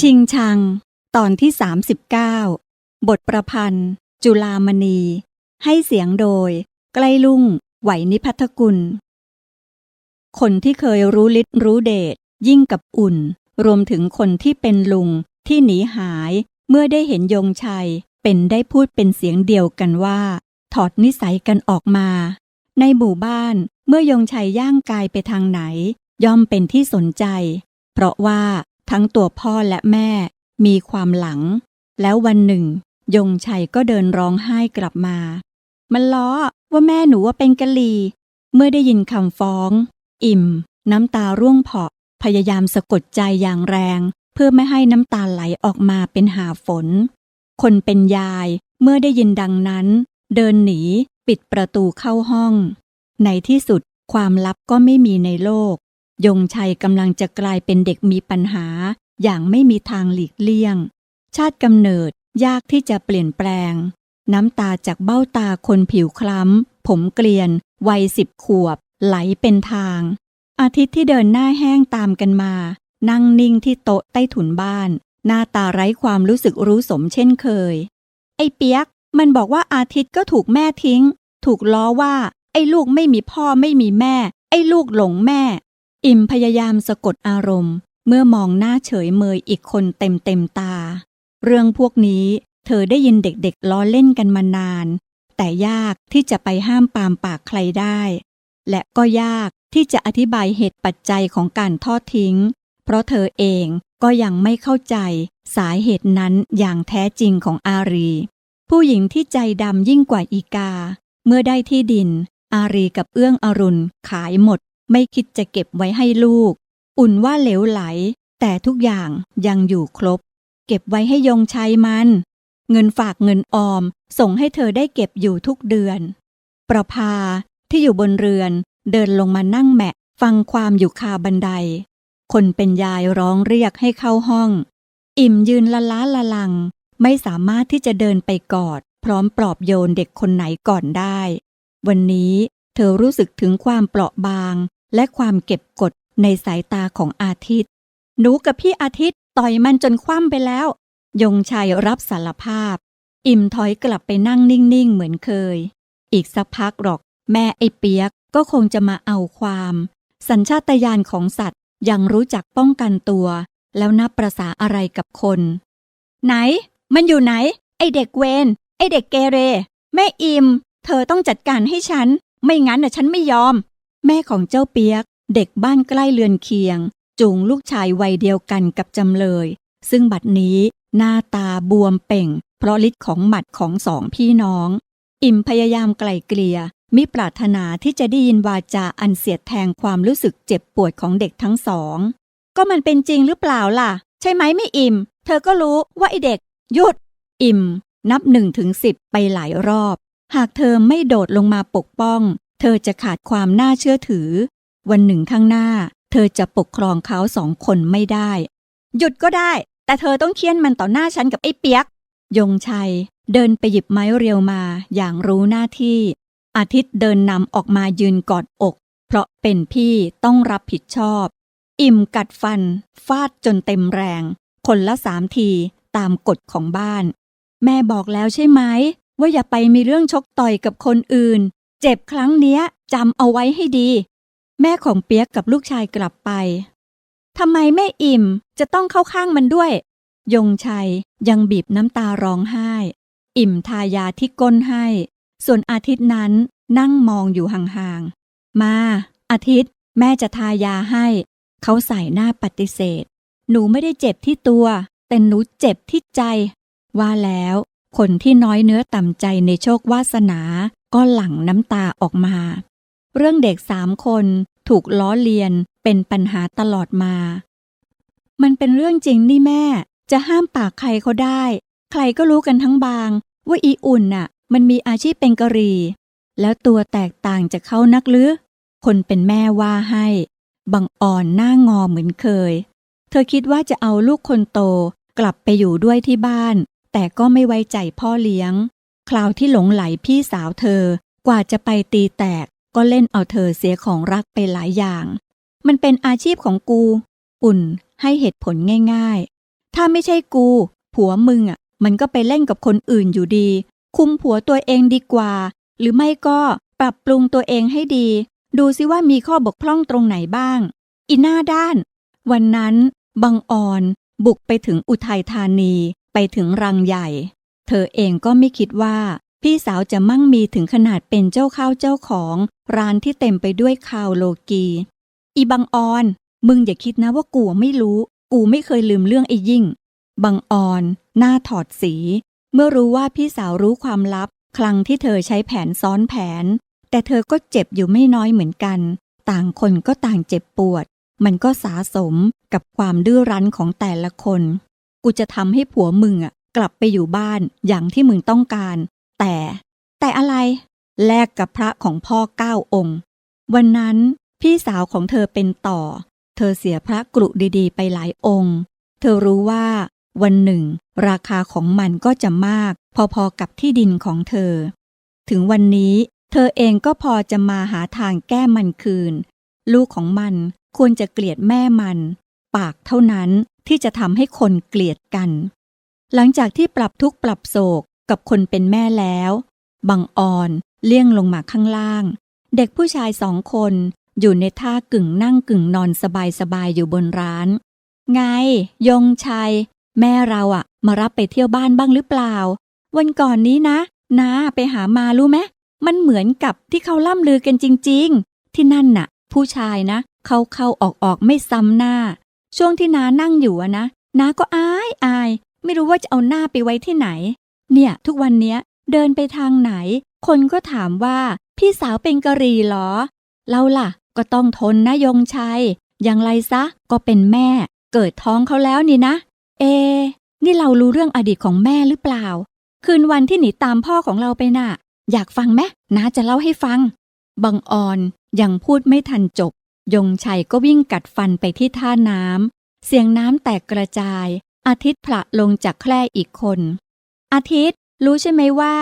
ชิงชัง ตอนที่ 39 บทประพันธ์ จุลามณี ให้เสียงโดย ใกล้ลุ่ง ไหวนิพัทธกุล คนที่เคยรู้ฤทธิ์รู้เดชยิ่งกับอุ่น รวมถึงคนที่เป็นลุงที่หนีหายเมื่อได้เห็นยงชัย เป็นได้พูดเป็นเสียงเดียวกันว่า ถอดนิสัยกันออกมา ในหมู่บ้านเมื่อยงชัยย่างกายไปทางไหน ย่อมเป็นที่สนใจ เพราะว่าทั้งตัวพ่อและแม่มีความหลัง แล้ววันหนึ่ง ยงชัยก็เดินร้องไห้กลับมา มันล้อว่าแม่หนูว่าเป็นกะลี เมื่อได้ยินคำฟ้อง อิ่ม น้ำตาร่วงเพาะพยายามสะกดใจอย่างแรง เพื่อไม่ให้น้ำตาไหลออกมาเป็นหาฝน คนเป็นยายเมื่อได้ยินดังนั้น เดินหนีปิดประตูเข้าห้อง ในที่สุดความลับก็ไม่มีในโลก ยงชัยกำลังจะกลายเป็นเด็กมีปัญหา อย่างไม่มีทางหลีกเลี่ยง ชาติกำเนิดยากที่จะเปลี่ยนแปลง น้ำตาจากเบ้าตาคนผิวคล้ำ ผมเกลียน วัยสิบขวบ ไหลเป็นทาง อาทิตย์ที่เดินหน้าแห้งตามกันมา นั่งนิ่งที่โต๊ะใต้ถุนบ้าน หน้าตาไร้ความรู้สึกรู้สมเช่นเคย ไอ้เปียก มันบอกว่าอาทิตย์ก็ถูกแม่ทิ้ง ถูกล้อว่า ไอ้ลูกไม่มีพ่อไม่มีแม่ ไอ้ลูกหลงแม่ อิ่มพยายามสะกดอารมณ์ เมื่อมองหน้าเฉยเมยอีกคนเต็มเต็มตา เรื่องพวกนี้เธอได้ยินเด็กๆล้อเล่นกันมานาน แต่ยากที่จะไปห้ามปามปากใครได้ และก็ยากที่จะอธิบายเหตุปัจจัยของการทอดทิ้ง เพราะเธอเองก็ยังไม่เข้าใจสาเหตุนั้นอย่างแท้จริงของอารี ผู้หญิงที่ใจดำยิ่งกว่าอีกา เมื่อได้ที่ดิน อารีกับเอื้องอรุณขายหมด ไม่คิดจะเก็บไว้ให้ลูก อุ่นว่าเหลวไหล แต่ทุกอย่างยังอยู่ครบ เก็บไว้ให้ยงใช้มัน เงินฝากเงินออม ส่งให้เธอได้เก็บอยู่ทุกเดือน ประภาที่อยู่บนเรือน เดินลงมานั่งแมะ ฟังความอยู่คาบันได คนเป็นยายร้องเรียกให้เข้าห้อง อิ่มยืนละล้าละลัง ไม่สามารถที่จะเดินไปกอด พร้อมปลอบโยนเด็กคนไหนก่อนได้ วันนี้เธอรู้สึกถึงความเปราะบาง และความเก็บกดในสายตาของอาทิตย์ หนูกับพี่อาทิตย์ต่อยมันจนคว่ำไปแล้ว ยงชัยรับสารภาพ อิ่มถอยกลับไปนั่งนิ่งๆ เหมือนเคย อีกสักพักหรอก แม่ไอเปียกก็คงจะมาเอาความ สัญชาตญาณของสัตว์ยังรู้จักป้องกันตัว แล้วนับประษาอะไรกับคน ไหน มันอยู่ไหน ไอเด็กเวนไอเด็กเกเร แม่อิม เธอต้องจัดการให้ฉัน ไม่งั้นน่ะฉันไม่ยอม แม่ของเจ้าเปียก เด็กบ้านใกล้เรือนเคียง จูงลูกชายวัยเดียวกันกับจำเลย ซึ่งบัดนี้หน้าตาบวมเป่ง เพราะฤทธิ์ของหมัดของสองพี่น้อง อิ่มพยายามไกล่เกลี่ยมิปรารถนาที่จะได้ยินวาจาอันเสียดแทงความรู้สึกเจ็บปวดของเด็กทั้งสอง ก็มันเป็นจริงหรือเปล่าล่ะ ใช่ไหมไม่อิ่ม เธอก็รู้ว่าไอเด็ก หยุด อิ่ม นับหนึ่งถึงสิบไปหลายรอบ หากเธอไม่โดดลงมาปกป้อง เธอจะขาดความน่าเชื่อถือ วันหนึ่งข้างหน้า เธอจะปกครองเขาสองคนไม่ได้ หยุดก็ได้ แต่เธอต้องเคี่ยนมันต่อหน้าฉันกับไอ้เปียก ยงชัย เดินไปหยิบไม้เรียวมาอย่างรู้หน้าที่ อาทิตย์เดินนำออกมายืนกอดอก เพราะเป็นพี่ต้องรับผิดชอบ อิ่มกัดฟัน ฟาดจนเต็มแรง คนละสามทีตามกฎของบ้าน แม่บอกแล้วใช่ไหมว่าอย่าไปมีเรื่องชกต่อยกับคนอื่น เจ็บครั้งเนี้ยจำเอาไว้ให้ดี แม่ของเปียกกับลูกชายกลับไปทำไมแม่อิ่มจะต้องเข้าข้างมันด้วย ยงชัยยังบีบน้ำตาร้องไห้ อิ่มทายาที่ก้นให้ ส่วนอาทิตย์นั้นนั่งมองอยู่ห่างๆ มา อาทิตย์ แม่จะทายาให้ เขาใส่หน้าปฏิเสธ หนูไม่ได้เจ็บที่ตัว แต่หนูเจ็บที่ใจ ว่าแล้ว คนที่น้อยเนื้อต่ำใจในโชควาสนา ก็หลั่งน้ำตาออกมา เรื่องเด็กสามคนถูกล้อเลียนเป็นปัญหาตลอดมา มันเป็นเรื่องจริงนี่แม่ จะห้ามปากใครเขาได้ ใครก็รู้กันทั้งบาง ว่าอีอุ่นน่ะ มันมีอาชีพเป็นกะรีแล้วตัวแตกต่างจากเขานักหรือ คนเป็นแม่ว่าให้ บังอ่อนหน้างอเหมือนเคย เธอคิดว่าจะเอาลูกคนโตกลับไปอยู่ด้วยที่บ้าน แต่ก็ไม่ไว้ใจพ่อเลี้ยง คราวที่หลงไหลพี่สาวเธอ กว่าจะไปตีแตก ก็เล่นเอาเธอเสียของรักไปหลายอย่าง มันเป็นอาชีพของกู อุ่นให้เหตุผลง่าย ๆ ถ้าไม่ใช่กู ผัวมึงอะ มันก็ไปเล่นกับคนอื่นอยู่ดี คุมผัวตัวเองดีกว่า หรือไม่ก็ปรับปรุงตัวเองให้ดี ดูซิว่ามีข้อบกพร่องตรงไหนบ้าง อีหน้าด้าน วันนั้น บังออน บุกไปถึงอุทัยธานี ไปถึงรังใหญ่ เธอเองก็ไม่คิดว่า พี่สาวจะมั่งมีถึงขนาดเป็นเจ้าข้าวเจ้าของ ร้านที่เต็มไปด้วยข่าวโลกี อีบังออน มึงอย่าคิดนะว่ากูไม่รู้ กูไม่เคยลืมเรื่องไอ้ยิ่ง บังออน หน้าถอดสี เมื่อรู้ว่าพี่สาวรู้ความลับ ครั้งที่เธอใช้แผนซ้อนแผน แต่เธอก็เจ็บอยู่ไม่น้อยเหมือนกัน ต่างคนก็ต่างเจ็บปวด มันก็สาสมกับความดื้อรั้นของแต่ละคน กูจะทำให้ผัวมึงอะ กลับไปอยู่บ้านอย่างที่มึงต้องการ แต่แต่อะไร แลกกับพระของพ่อเก้าองค์ วันนั้นพี่สาวของเธอเป็นต่อ เธอเสียพระกรุดีๆ ไปหลายองค์ เธอรู้ว่า วันหนึ่ง ราคาของมันก็จะมากพอๆกับที่ดินของเธอ ถึงวันนี้เธอเองก็พอจะมาหาทางแก้มันคืน ลูกของมันควรจะเกลียดแม่มัน ปากเท่านั้นที่จะทำให้คนเกลียดกัน หลังจากที่ปรับทุกปรับโศกกับคนเป็นแม่แล้ว บังอ่อนเลี่ยงลงมาข้างล่าง เด็กผู้ชายสองคนอยู่ในท่ากึ่งนั่งกึ่งนอนสบายๆอยู่บนร้าน ไง ยงชัย แม่เราอะมารับไปเที่ยวบ้านบ้างหรือเปล่า วันก่อนนี้นะนาไปหามารู้ไหมมันเหมือนกับที่เขาล่ำลือกันจริง ๆ ที่นั่นน่ะ ผู้ชายนะ เขาเข้าออกออกไม่ซ้ำหน้า ช่วงที่นานั่งอยู่อะนะน้าก็อายอาย ไม่รู้ว่าจะเอาหน้าไปไว้ที่ไหน เนี่ย ทุกวันเนี้ย เดินไปทางไหน คนก็ถามว่า พี่สาวเป็นกะหรี่หรอ เราล่ะ ก็ต้องทนนะยงชัย อย่างไรซะ ก็เป็นแม่ เกิดท้องเขาแล้วนี่นะ เอ นี่เรารู้เรื่องอดีตของแม่หรือเปล่า คืนวันที่หนีตามพ่อของเราไปน่ะ อยากฟังไหมน้าจะเล่าให้ฟัง บังออนยังพูดไม่ทันจบ ยงชัยก็วิ่งกัดฟันไปที่ท่าน้ำเสียงน้ำแตกกระจาย อาทิตย์ผละลงจากแคร่อีกคน อาทิตย์รู้ใช่ไหมว่า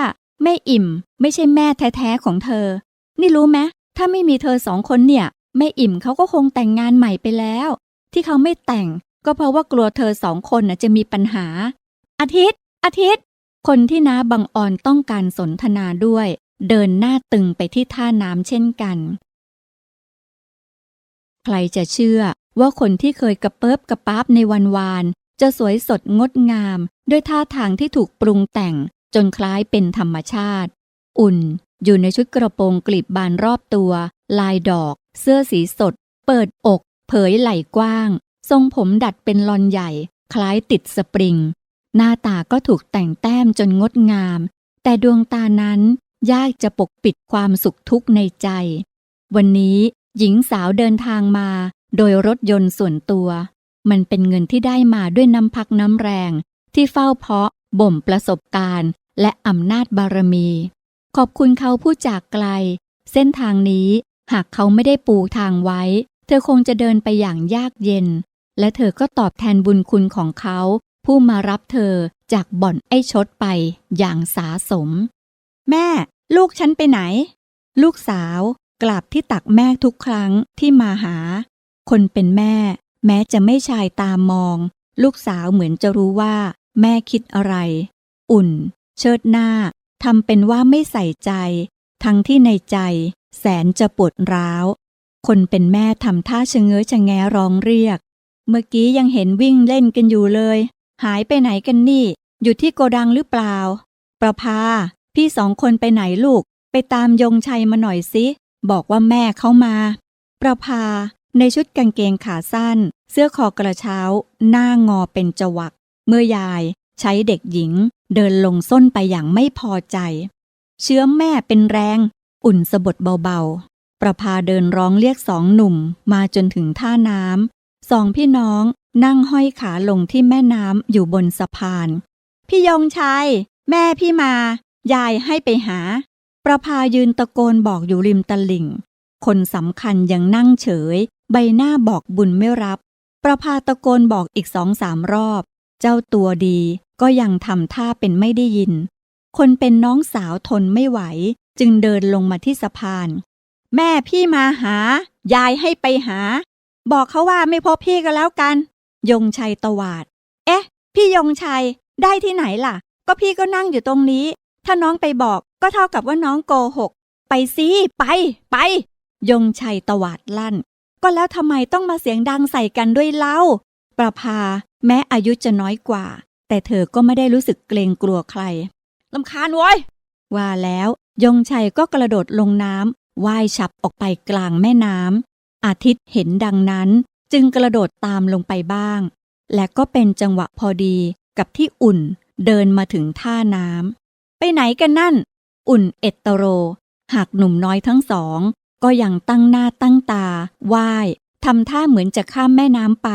แม่อิ่ม ไม่ใช่แม่แท้ๆของเธอ นี่รู้ไหมถ้าไม่มีเธอสองคนเนี่ยแม่อิ่มเขาก็คงแต่งงานใหม่ไปแล้ว ที่เขาไม่แต่ง ก็เพราะว่ากลัวเธอสองคนน่ะจะมีปัญหา อาทิตย์ อาทิตย์ คนที่น้าบังออนต้องการสนทนาด้วย เดินหน้าตึงไปที่ท่าน้ำเช่นกัน ใครจะเชื่อว่าคนที่เคยกระเปิบกระปั๊บในวันวาน จะสวยสดงดงาม ด้วยท่าทางที่ถูกปรุงแต่งจนคล้ายเป็นธรรมชาติ อุ่น อยู่ในชุดกระโปรงกลีบบานรอบตัว ลายดอก เสื้อสีสด เปิดอก เผยไหล่กว้าง ทรงผมดัดเป็นลอนใหญ่ คล้ายติดสปริง หน้าตาก็ถูกแต่งแต้มจนงดงาม แต่ดวงตานั้นยากจะปกปิดความสุขทุกข์ในใจ วันนี้หญิงสาวเดินทางมา โดยรถยนต์ส่วนตัว มันเป็นเงินที่ได้มาด้วยน้ำพักน้ำแรง ที่เฝ้าเพาะ บ่มประสบการณ์ และอำนาจบารมี ขอบคุณเขาผู้จากไกล เส้นทางนี้หากเขาไม่ได้ปูทางไว้ เธอคงจะเดินไปอย่างยากเย็น และเธอก็ตอบแทนบุญคุณของเขา ผู้มารับเธอจากบ่อนไอ้ชดไปอย่างสาสม แม่ ลูกฉันไปไหน ลูกสาวกราบที่ตักแม่ทุกครั้งที่มาหา คนเป็นแม่ แม้จะไม่ชายตามอง ลูกสาวเหมือนจะรู้ว่า แม่คิดอะไร อุ่น เชิดหน้าทำเป็นว่าไม่ใส่ใจ ทั้งที่ในใจ แสนจะปวดร้าว คนเป็นแม่ทำท่าชะเง้อชะแงร้องเรียก เมื่อกี้ยังเห็นวิ่งเล่นกันอยู่เลย หายไปไหนกันนี่ อยู่ที่โกดังหรือเปล่า ประภา พี่สองคนไปไหนลูก ไปตามยงชัยมาหน่อยสิ บอกว่าแม่เขามา ประภา ในชุดกางเกงขาสั้น เสื้อคอกระเช้า หน้างอเป็นจวัก เมื่อยายใช้เด็กหญิง เดินลงส้นไปอย่างไม่พอใจ เชื้อแม่เป็นแรง อุ่นสะบดเบาๆ ประภาเดินร้องเรียกสองหนุ่มมาจนถึงท่าน้ำสองพี่น้องนั่งห้อยขาลงที่แม่น้ำอยู่บนสะพาน พี่ยงชัย แม่พี่มา ยายให้ไปหา ประภายืนตะโกนบอกอยู่ริมตลิ่ง คนสำคัญยังนั่งเฉย ใบหน้าบอกบุญไม่รับ ประภาตะโกนบอกอีกสองสามรอบ เจ้าตัวดีก็ยังทำท่าเป็นไม่ได้ยิน คนเป็นน้องสาวทนไม่ไหว จึงเดินลงมาที่สะพาน แม่พี่มาหา ยายให้ไปหา บอกเขาว่าไม่พบพี่ก็แล้วกัน ยงชัยตวาด เอ๊ะ พี่ยงชัย ได้ที่ไหนล่ะ ก็พี่ก็นั่งอยู่ตรงนี้ ถ้าน้องไปบอกก็เท่ากับว่าน้องโกหก ไปสิไป ไป ยงชัยตวาดลั่น ก็แล้วทำไมต้องมาเสียงดังใส่กันด้วยเล่า ประภา แม้อายุจะน้อยกว่า แต่เธอก็ไม่ได้รู้สึกเกรงกลัวใครลำคาญโว้ยว่าแล้ว ยงชัยก็กระโดดลงน้ำว่ายฉับออกไปกลางแม่น้ำอาทิตย์เห็นดังนั้น จึงกระโดดตามลงไปบ้าง และก็เป็นจังหวะพอดีกับที่อุ่นเดินมาถึงท่าน้ำไปไหนกันนั่น อุ่นเอตโตโรหากหนุ่มน้อยทั้งสอง ก็ยังตั้งหน้าตั้งตาว่ายทำท่าเหมือนจะข้ามแม่น้ำไป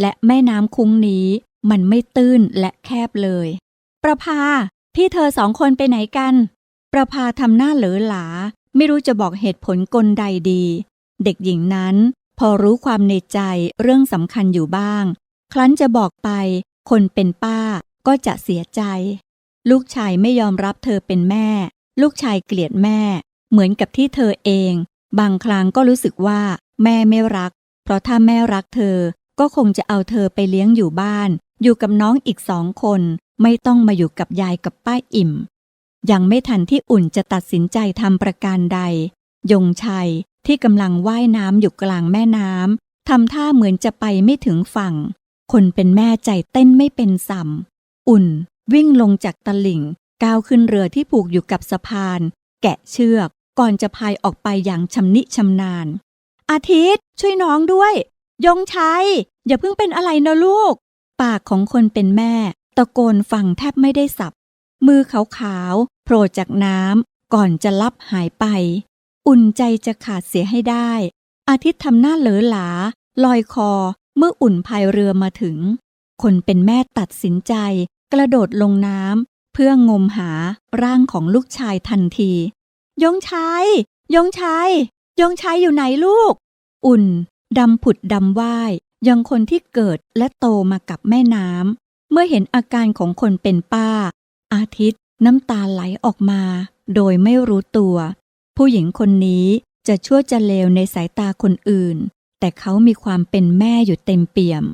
และแม่น้ำคุ้งนี้ มันไม่ตื้นและแคบเลย ประภา พี่เธอสองคนไปไหนกัน ประภาทำหน้าเหลอหลา ไม่รู้จะบอกเหตุผลกลใดดี เด็กหญิงนั้น พอรู้ความในใจเรื่องสำคัญอยู่บ้าง ครั้นจะบอกไป คนเป็นป้าก็จะเสียใจ ลูกชายไม่ยอมรับเธอเป็นแม่ ลูกชายเกลียดแม่ เหมือนกับที่เธอเอง บางครั้งก็รู้สึกว่า แม่ไม่รัก เพราะถ้าแม่รักเธอ ก็คงจะเอาเธอไปเลี้ยงอยู่บ้าน อยู่กับน้องอีกสองคน ไม่ต้องมาอยู่กับยายกับป้าอิ่ม ยังไม่ทันที่อุ่นจะตัดสินใจทำประการใด ยงชัยที่กำลังว่ายน้ำอยู่กลางแม่น้ำทำท่าเหมือนจะไปไม่ถึงฝั่ง คนเป็นแม่ใจเต้นไม่เป็นสัมอุ่น วิ่งลงจากตลิ่งก้าวขึ้นเรือที่ผูกอยู่กับสะพาน แกะเชือก ก่อนจะพายออกไปอย่างชำนิชำนาญ อาทิตย์ช่วยน้องด้วย ยงชัย อย่าเพิ่งเป็นอะไรนะลูก ปากของคนเป็นแม่ ตะโกนฟังแทบไม่ได้สับ มือขาวๆโผล่จากน้ำก่อนจะลับหายไป อุ่นใจจะขาดเสียให้ได้ อาทิตย์ทำหน้าเหลอหลา ลอยคอเมื่ออุ่นพายเรือมาถึง คนเป็นแม่ตัดสินใจ กระโดดลงน้ำเพื่องมหาร่างของลูกชายทันที ยงชัย ยงชัย ยงชัยอยู่ไหนลูก อุ่น ดำผุดดำว่าย ยังคนที่เกิดและโตมากับแม่น้ำ เมื่อเห็นอาการของคนเป็นป้า อาทิตย์น้ำตาไหลออกมา โดยไม่รู้ตัว ผู้หญิงคนนี้จะชั่วจะเลวในสายตาคนอื่น แต่เขามีความเป็นแม่อยู่เต็มเปี่ยม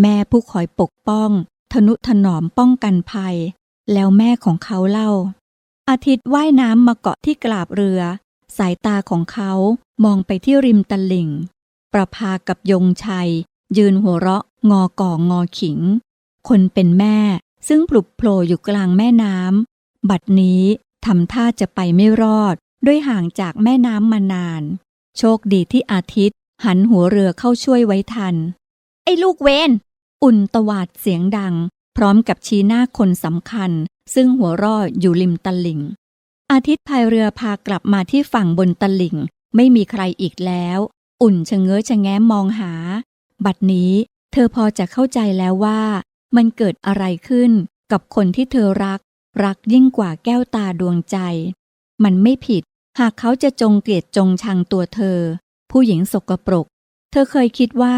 แม่ผู้คอยปกป้อง ทนุถนอมป้องกันภัย แล้วแม่ของเขาเล่า อาทิตย์ว่ายน้ำมาเกาะที่กลาบเรือ สายตาของเขามองไปที่ริมตลิ่ง ประภากับยงชัย ยืนหัวเราะงอก่องอขิง คนเป็นแม่ซึ่งปลุกโผล่อยู่กลางแม่น้ำบัดนี้ทำท่าจะไปไม่รอด ด้วยห่างจากแม่น้ำมานาน โชคดีที่อาทิตย์ หันหัวเรือเข้าช่วยไว้ทัน ไอ้ลูกเวน อุ่นตวาดเสียงดัง พร้อมกับชี้หน้าคนสำคัญ ซึ่งหัวเรอดอยู่ริมตลิ่ง อาทิตย์พายเรือพากลับมาที่ฝั่งบนตลิ่ง ไม่มีใครอีกแล้ว อุ่นชะเง้อชะแง้มมองหา บัดนี้เธอพอจะเข้าใจแล้วว่า มันเกิดอะไรขึ้นกับคนที่เธอรัก รักยิ่งกว่าแก้วตาดวงใจ มันไม่ผิด หากเขาจะจงเกลียดจงชังตัวเธอ ผู้หญิงสกปรก เธอเคยคิดว่า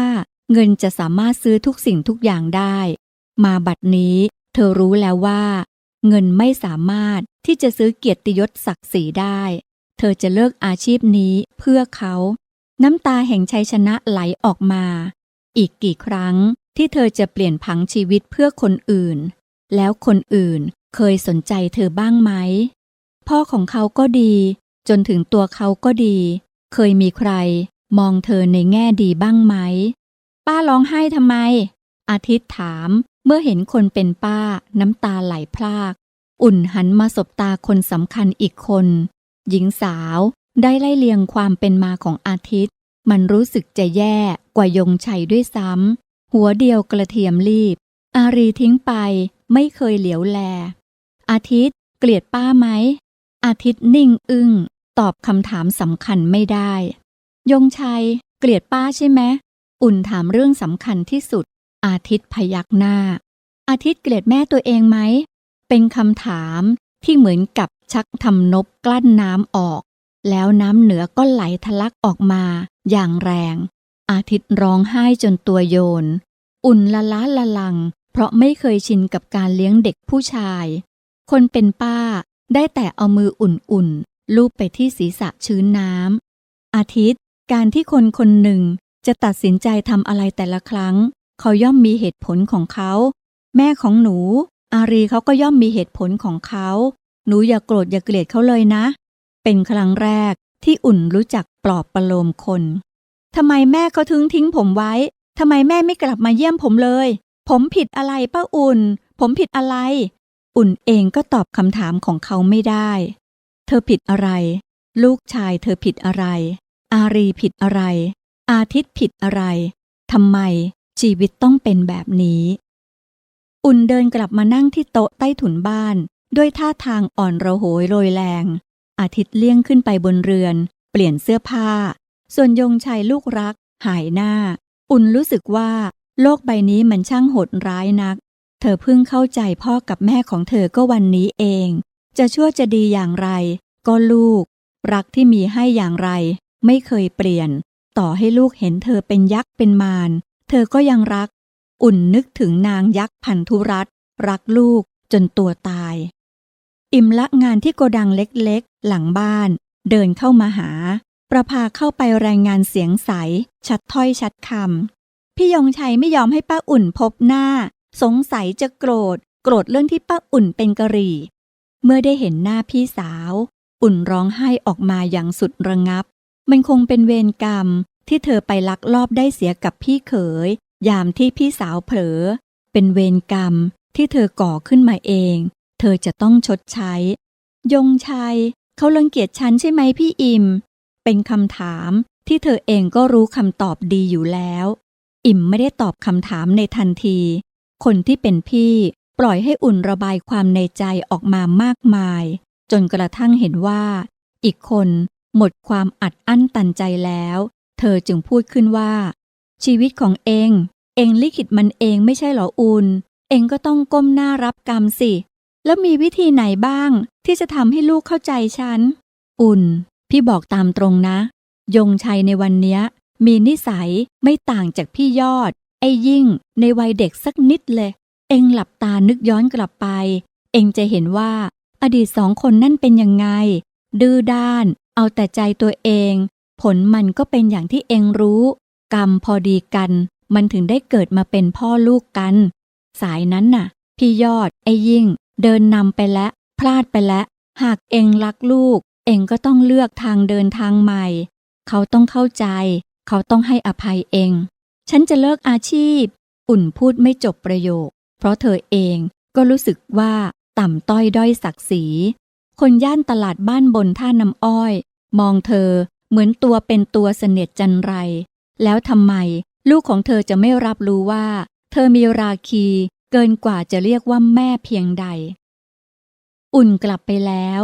เงินจะสามารถซื้อทุกสิ่งทุกอย่างได้ มาบัดนี้ เธอรู้แล้วว่า เงินไม่สามารถที่จะซื้อเกียรติยศศักดิ์ศรีได้ เธอจะเลิกอาชีพนี้เพื่อเขา น้ำตาแห่งชัยชนะไหลออกมา อีกกี่ครั้งที่เธอจะเปลี่ยนผังชีวิตเพื่อคนอื่น แล้วคนอื่นเคยสนใจเธอบ้างไหม พ่อของเขาก็ดี จนถึงตัวเขาก็ดี เคยมีใคร มองเธอในแง่ดีบ้างไหม ป้าร้องไห้ทำไม อาทิตย์ถามเมื่อเห็นคนเป็นป้า น้ำตาไหลพราก อุ่นหันมาสบตาคนสำคัญอีกคน หญิงสาวได้ไล่เลียงความเป็นมาของอาทิตย์ มันรู้สึกจะแย่กว่ายงชัยด้วยซ้ำหัวเดียวกระเทียมรีบ อารีทิ้งไปไม่เคยเหลียวแล อาทิตย์เกลียดป้าไหม อาทิตย์นิ่งอึง้งตอบคำถามสำคัญไม่ได้ ยงชัย เกลียดป้าใช่ไหม อุ่นถามเรื่องสำคัญที่สุด อาทิตย์พยักหน้า อาทิตย์เกลียดแม่ตัวเองไหม เป็นคำถามที่เหมือนกับชักทำนบกลั้นน้ำออก แล้วน้ำเหนือก็ไหลทะลักออกมาอย่างแรง อาทิตย์ร้องไห้จนตัวโยน อุ่นละล้าละลัง เพราะไม่เคยชินกับการเลี้ยงเด็กผู้ชาย คนเป็นป้าได้แต่เอามืออุ่นๆลูบไปที่ศีรษะชื้นน้ำอาทิตย์การที่คนคนหนึ่งจะตัดสินใจทำอะไรแต่ละครั้ง เขาย่อมมีเหตุผลของเขา แม่ของหนู อารีเขาก็ย่อมมีเหตุผลของเขา หนูอย่าโกรธอย่าเกลียดเขาเลยนะ เป็นครั้งแรกที่อุ่นรู้จักปลอบประโลมคนทำไมแม่เขาถึงทิ้งผมไว้ทำไมแม่ไม่กลับมาเยี่ยมผมเลย ผมผิดอะไรป้าอุ่น ผมผิดอะไร อุ่นเองก็ตอบคำถามของเขาไม่ได้ เธอผิดอะไร ลูกชายเธอผิดอะไร อารีผิดอะไร อาทิตย์ผิดอะไรทำไม ชีวิตต้องเป็นแบบนี้ อุ่นเดินกลับมานั่งที่โต๊ะใต้ถุนบ้าน ด้วยท่าทางอ่อนระโหยโรยแรง อาทิตย์เลี่ยงขึ้นไปบนเรือน เปลี่ยนเสื้อผ้า ส่วนยงชัยลูกรัก หายหน้า อุ่นรู้สึกว่า โลกใบนี้มันช่างโหดร้ายนัก เธอเพิ่งเข้าใจพ่อกับแม่ของเธอก็วันนี้เอง จะชั่วจะดีอย่างไร ก็ลูก รักที่มีให้อย่างไร ไม่เคยเปลี่ยน ต่อให้ลูกเห็นเธอเป็นยักษ์เป็นมาร ธอก็ยังรัก อุ่นนึกถึงนางยักษ์พันธุรัตรักลูกจนตัวตาย อิ่มละงานที่โกดังเล็กๆ หลังบ้าน เดินเข้ามาหา ประภาเข้าไปรายงานเสียงใส ชัดถ้อยชัดคำพี่ยงชัยไม่ยอมให้ป้าอุ่นพบหน้า สงสัยจะโกรธ โกรธเรื่องที่ป้าอุ่นเป็นกะหรี่ เมื่อได้เห็นหน้าพี่สาว อุ่นร้องไห้ออกมาอย่างสุดระงับ มันคงเป็นเวรกรรม ที่เธอไปลักลอบได้เสียกับพี่เขย ยามที่พี่สาวเผลอ เป็นเวรกรรมที่เธอก่อขึ้นมาเอง เธอจะต้องชดใช้ ยงชัย เขารังเกียจฉันใช่ไหมพี่อิม เป็นคำถามที่เธอเองก็รู้คำตอบดีอยู่แล้ว อิ่มไม่ได้ตอบคำถามในทันที คนที่เป็นพี่ปล่อยให้อุ่นระบายความในใจออกมามากมาย จนกระทั่งเห็นว่า อีกคนหมดความอัดอั้นตันใจแล้ว ธอจึงพูดขึ้นว่า ชีวิตของเอง เองลิขิตมันเองไม่ใช่หรออุ่นเองก็ต้องก้มหน้ารับกรรมสิ แล้วมีวิธีไหนบ้าง ที่จะทำให้ลูกเข้าใจฉัน อุ่น พี่บอกตามตรงนะ ยงชัยในวันเนี้ย มีนิสัยไม่ต่างจากพี่ยอด ไอ้ยิ่ง ในวัยเด็กสักนิดเลย เองหลับตานึกย้อนกลับไป เองจะเห็นว่า อดีตสองคนนั่นเป็นยังไง ดื้อด้าน เอาแต่ใจตัวเอง ผลมันก็เป็นอย่างที่เองรู้ กรรมพอดีกัน มันถึงได้เกิดมาเป็นพ่อลูกกัน สายนั้นน่ะ พี่ยอด ไอ้ยิ่ง เดินนำไปแล้วพลาดไปแล้วหากเองรักลูก เองก็ต้องเลือกทางเดินทางใหม่ เขาต้องเข้าใจ เขาต้องให้อภัยเอง ฉันจะเลิกอาชีพ อุ่นพูดไม่จบประโยค เพราะเธอเองก็รู้สึกว่าต่ำต้อยด้อยศักดิ์ศรี คนย่านตลาดบ้านบนท่าน้ำอ้อย มองเธอ เหมือนตัวเป็นตัวเสนียดจันไร แล้วทำไม ลูกของเธอจะไม่รับรู้ว่า เธอมีราคีเกินกว่าจะเรียกว่าแม่เพียงใด อุ่นกลับไปแล้ว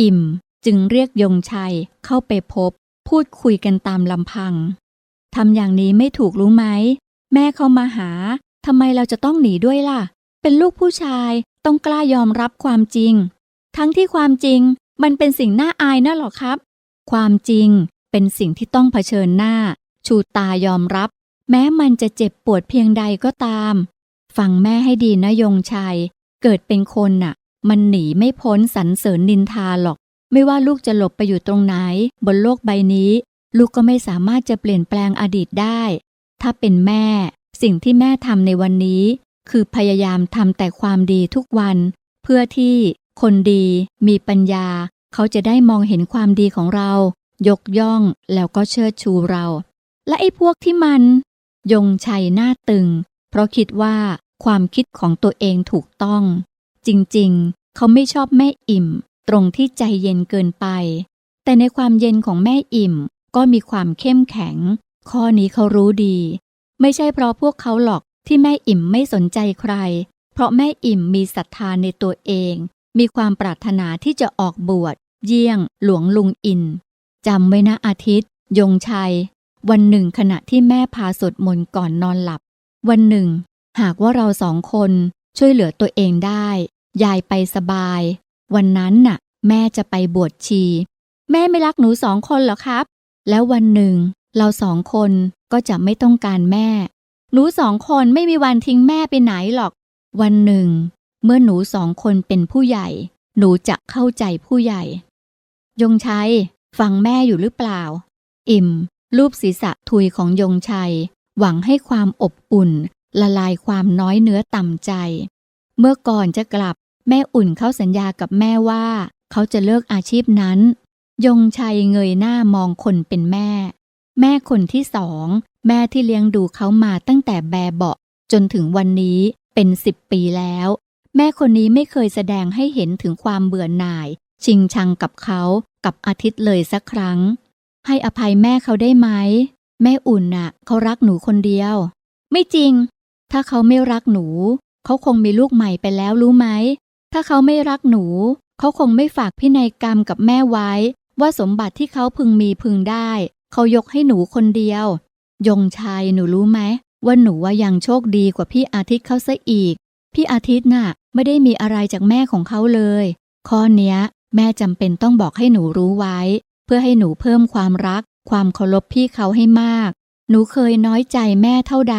อิ่มจึงเรียกยงชัยเข้าไปพบ พูดคุยกันตามลำพังทำอย่างนี้ไม่ถูกรู้ไหม แม่เขามาหาทำไมเราจะต้องหนีด้วยล่ะ เป็นลูกผู้ชายต้องกล้ายอมรับความจริง ทั้งที่ความจริงมันเป็นสิ่งน่าอายน่ะหรอครับ ความจริงเป็นสิ่งที่ต้องเผชิญหน้า ชูตายอมรับ แม้มันจะเจ็บปวดเพียงใดก็ตาม ฟังแม่ให้ดีนะยงชัย เกิดเป็นคนน่ะ มันหนีไม่พ้นสรรเสริญนินทาหรอก ไม่ว่าลูกจะหลบไปอยู่ตรงไหน บนโลกใบนี้ ลูกก็ไม่สามารถจะเปลี่ยนแปลงอดีตได้ ถ้าเป็นแม่ สิ่งที่แม่ทำในวันนี้ คือพยายามทำแต่ความดีทุกวัน เพื่อที่คนดี มีปัญญา เขาจะได้มองเห็นความดีของเรา ยกย่องแล้วก็เชิดชูเรา และไอ้พวกที่มัน ยงชัยหน้าตึง เพราะคิดว่าความคิดของตัวเองถูกต้อง จริงๆ เขาไม่ชอบแม่อิ่ม ตรงที่ใจเย็นเกินไป แต่ในความเย็นของแม่อิ่มก็มีความเข้มแข็ง ข้อนี้เขารู้ดี ไม่ใช่เพราะพวกเขาหรอกที่แม่อิ่มไม่สนใจใคร เพราะแม่อิ่มมีศรัทธาในตัวเอง มีความปรารถนาที่จะออกบวช เยี่ยง หลวงลุงอินจำไว้นะอาทิตย์ ยงชัย วันหนึ่งขณะที่แม่พาสวดมนต์ก่อนนอนหลับ วันหนึ่ง หากว่าเราสองคนช่วยเหลือตัวเองได้ ยายไปสบาย วันนั้นน่ะ แม่จะไปบวชชี แม่ไม่รักหนูสองคนหรอครับ แล้ววันหนึ่ง เราสองคนก็จะไม่ต้องการแม่ หนูสองคนไม่มีวันทิ้งแม่ไปไหนหรอก วันหนึ่ง เมื่อหนูสองคนเป็นผู้ใหญ่ หนูจะเข้าใจผู้ใหญ่ ยงชัย ฟังแม่อยู่หรือเปล่า อิ่ม รูปศีรษะทุยของยงชัย หวังให้ความอบอุ่น ละลายความน้อยเนื้อต่ำใจ เมื่อก่อนจะกลับ แม่อุ่นเขาสัญญากับแม่ว่า เขาจะเลิกอาชีพนั้น ยงชัยเงยหน้ามองคนเป็นแม่ แม่คนที่สอง แม่ที่เลี้ยงดูเขามาตั้งแต่แบเบาะ จนถึงวันนี้เป็นสิบปีแล้ว แม่คนนี้ไม่เคยแสดงให้เห็นถึงความเบื่อหน่าย ชิงชังกับเขากับอาทิตย์เลยสักครั้ง ให้อภัยแม่เขาได้ไหม แม่อุ่นน่ะ เขารักหนูคนเดียว ไม่จริง ถ้าเขาไม่รักหนู เขาคงมีลูกใหม่ไปแล้วรู้ไหม ถ้าเขาไม่รักหนู เขาคงไม่ฝากพินัยกรรมกับแม่ไว้ ว่าสมบัติที่เขาพึงมีพึงได้ เขายกให้หนูคนเดียว ยงชัยหนูรู้ไหมว่าหนูว่ายังโชคดีกว่าพี่อาทิตย์เขาซะอีก พี่อาทิตย์น่ะ ไม่ได้มีอะไรจากแม่ของเขาเลย ข้อเนี้ย แม่จำเป็นต้องบอกให้หนูรู้ไว้ เพื่อให้หนูเพิ่มความรัก ความเคารพพี่เขาให้มาก หนูเคยน้อยใจแม่เท่าใด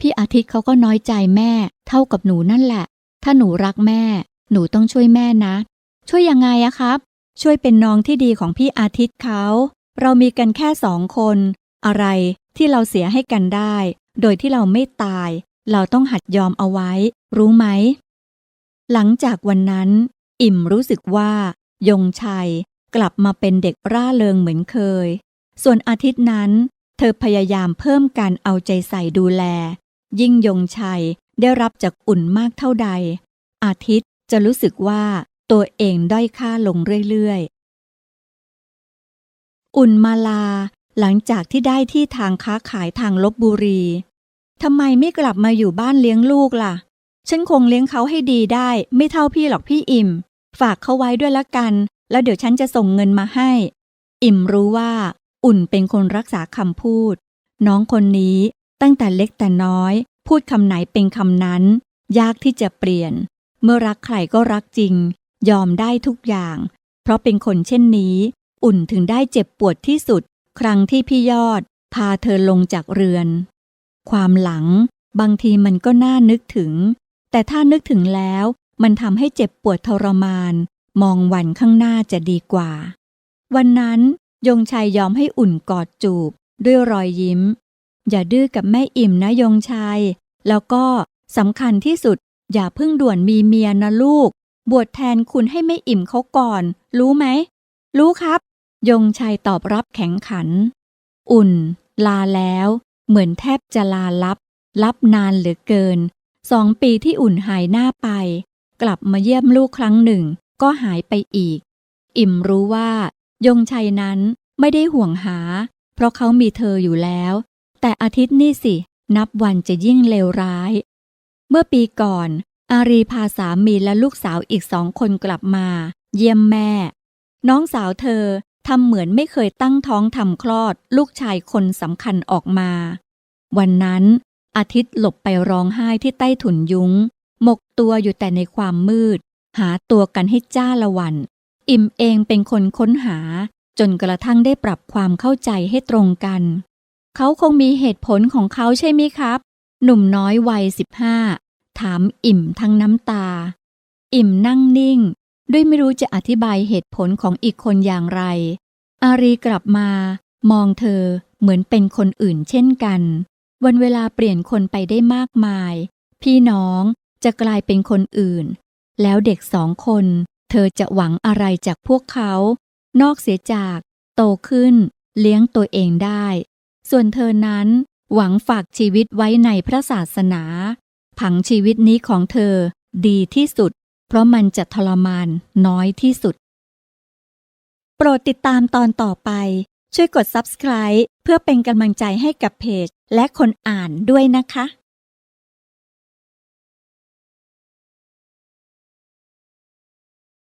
พี่อาทิตย์เขาก็น้อยใจแม่ เท่ากับหนูนั่นแหละ ถ้าหนูรักแม่ หนูต้องช่วยแม่นะ ช่วยยังไงอะครับ ช่วยเป็นน้องที่ดีของพี่อาทิตย์เขา เรามีกันแค่สองคน อะไรที่เราเสียให้กันได้ โดยที่เราไม่ตาย เราต้องหัดยอมเอาไว้ รู้ไหม หลังจากวันนั้น อิ่มรู้สึกว่า ยงชัยกลับมาเป็นเด็กร่าเริงเหมือนเคย ส่วนอาทิตย์นั้น เธอพยายามเพิ่มการเอาใจใส่ดูแล ยิ่งยงชัยได้รับจากอุ่นมากเท่าใด อาทิตย์จะรู้สึกว่าตัวเองด้อยค่าลงเรื่อยๆ อุ่นมาลาหลังจากที่ได้ที่ทางค้าขายทางลบบุรีทำไมไม่กลับมาอยู่บ้านเลี้ยงลูกล่ะ ฉันคงเลี้ยงเขาให้ดีได้ ไม่เท่าพี่หรอกพี่อิ่ม ฝากเขาไว้ด้วยละกัน แล้วเดี๋ยวฉันจะส่งเงินมาให้ อิ่มรู้ว่า อุ่นเป็นคนรักษาคำพูด น้องคนนี้ตั้งแต่เล็กแต่น้อย พูดคำไหนเป็นคำนั้น ยากที่จะเปลี่ยน เมื่อรักใครก็รักจริง ยอมได้ทุกอย่าง เพราะเป็นคนเช่นนี้ อุ่นถึงได้เจ็บปวดที่สุด ครั้งที่พี่ยอด พาเธอลงจากเรือน ความหลัง บางทีมันก็น่านึกถึง แต่ถ้านึกถึงแล้ว มันทำให้เจ็บปวดทรมาน มองวันข้างหน้าจะดีกว่า วันนั้นยงชัยยอมให้อุ่นกอดจูบ ด้วยรอยยิ้ม อย่าดื้อกับแม่อิ่มนะยงชัย แล้วก็สำคัญที่สุด อย่าเพิ่งด่วนมีเมียนะลูก บวชแทนคุณให้ไม่อิ่มเขาก่อน รู้ไหม รู้ครับ ยงชัยตอบรับแข็งขัน อุ่น ลาแล้ว เหมือนแทบจะลาลับ ลับนานเหลือเกิน สองปีที่อุ่นหายหน้าไป กลับมาเยี่ยมลูกครั้งหนึ่ง ก็หายไปอีก อิ่มรู้ว่ายงชัยนั้นไม่ได้ห่วงหา เพราะเขามีเธออยู่แล้ว แต่อาทิตย์นี่สิ นับวันจะยิ่งเลวร้าย เมื่อปีก่อน อารีพาสามีและลูกสาวอีกสองคนกลับมา เยี่ยมแม่ น้องสาวเธอทำเหมือนไม่เคยตั้งท้องทำคลอด ลูกชายคนสำคัญออกมา วันนั้น อาทิตย์หลบไปร้องไห้ที่ใต้ถุนยุง้ง หมกตัวอยู่แต่ในความมืด หาตัวกันให้จ้าละวัน อิ่มเองเป็นคนค้นหา จนกระทั่งได้ปรับความเข้าใจให้ตรงกัน เขาคงมีเหตุผลของเขาใช่ไหมครับ หนุ่มน้อยวัยสิบห้าถามอิ่มทั้งน้ำตา อิ่มนั่งนิ่ง ด้วยไม่รู้จะอธิบายเหตุผลของอีกคนอย่างไร อารีกลับมา มองเธอเหมือนเป็นคนอื่นเช่นกัน วันเวลาเปลี่ยนคนไปได้มากมาย พี่น้อง จะกลายเป็นคนอื่น แล้วเด็กสองคน เธอจะหวังอะไรจากพวกเขา นอกเสียจากโตขึ้น เลี้ยงตัวเองได้ ส่วนเธอนั้น หวังฝากชีวิตไว้ในพระศาสนา ผังชีวิตนี้ของเธอดีที่สุด เพราะมันจะทรมานน้อยที่สุด โปรดติดตามตอนต่อไป ช่วยกด subscribe เพื่อเป็นกำลังใจให้กับเพจ และคนอ่านด้วยนะคะ